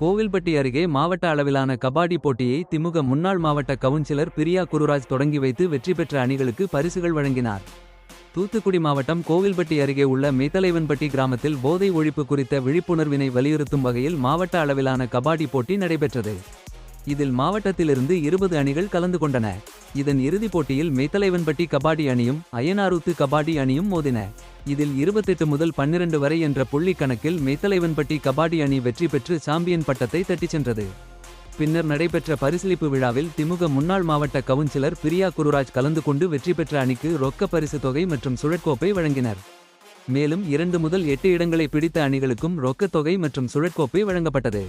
கோவில்பட்டி அருகே மாவட்ட அளவிலான கபாடி போட்டியை திமுக முன்னாள் மாவட்ட கவுன்சிலர் பிரியா குருராஜ் தொடங்கி வைத்து வெற்றி பெற்ற அணிகளுக்கு பரிசுகள் வழங்கினார். தூத்துக்குடி மாவட்டம் கோவில்பட்டி அருகே உள்ள மேத்தலைவன்பட்டி கிராமத்தில் போதை ஒழிப்பு குறித்த விழிப்புணர்வினை வலியுறுத்தும் வகையில் மாவட்ட அளவிலான கபாடி போட்டி நடைபெற்றது. இதில் மாவட்டத்திலிருந்து இருபது அணிகள் கலந்து கொண்டன. இதன் இறுதிப் போட்டியில் மெய்த்தலைவன்பட்டி கபாடி அணியும் அயனாரூத்து கபாடி அணியும் மோதின. இதில் 28 முதல் 12 வரை என்ற புள்ளி கணக்கில் மெய்த்தலைவன்பட்டி கபாடி அணி வெற்றி பெற்று சாம்பியன் பட்டத்தை தட்டிச் சென்றது. பின்னர் நடைபெற்ற பரிசளிப்பு விழாவில் திமுக முன்னாள் மாவட்ட கவுன்சிலர் பிரியா குருராஜ் கலந்து கொண்டு வெற்றி பெற்ற அணிக்கு ரொக்க பரிசு தொகை மற்றும் சுழற்கோப்பை வழங்கினர். மேலும் இரண்டு முதல் எட்டு இடங்களை பிடித்த அணிகளுக்கும் ரொக்கத் தொகை மற்றும் சுழற்கோப்பை வழங்கப்பட்டது.